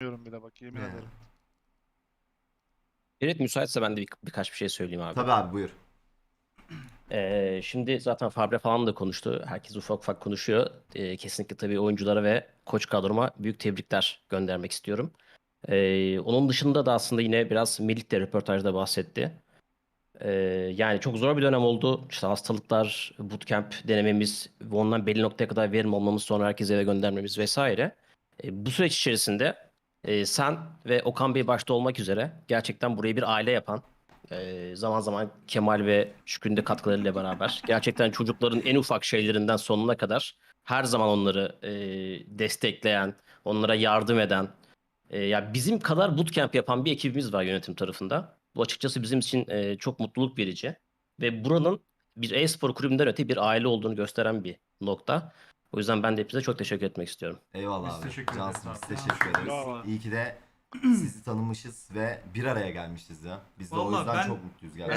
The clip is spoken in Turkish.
Bilmiyorum bile bak yemin He. ederim. Evet müsaitse ben de bir, birkaç bir şey söyleyeyim abi. Tabii abi buyur. Ee, şimdi zaten Fabre falan da konuştu. Herkes ufak ufak konuşuyor. Ee, kesinlikle tabii oyunculara ve koç kadroma büyük tebrikler göndermek istiyorum. Ee, onun dışında da aslında yine biraz Melih de röportajda bahsetti. Ee, yani çok zor bir dönem oldu. İşte hastalıklar, bootcamp denememiz ve ondan belli noktaya kadar verim almamız sonra herkese eve göndermemiz vesaire. Ee, bu süreç içerisinde e, sen ve Okan Bey başta olmak üzere gerçekten burayı bir aile yapan ee, zaman zaman Kemal ve Şükrü'nün de katkılarıyla beraber gerçekten çocukların en ufak şeylerinden sonuna kadar her zaman onları e, destekleyen, onlara yardım eden, e, ya bizim kadar bootcamp yapan bir ekibimiz var yönetim tarafında. Bu açıkçası bizim için e, çok mutluluk verici ve buranın bir e-spor kulübünden öte bir aile olduğunu gösteren bir nokta. O yüzden ben de hepinize çok teşekkür etmek istiyorum. Eyvallah Biz abi. teşekkür ederiz Cansın biz abi. teşekkür ederiz. Bravo. İyi ki de sizi tanımışız ve bir araya gelmişiz ya. Biz de o Vallahi yüzden ben- çok mutluyuz gerçekten.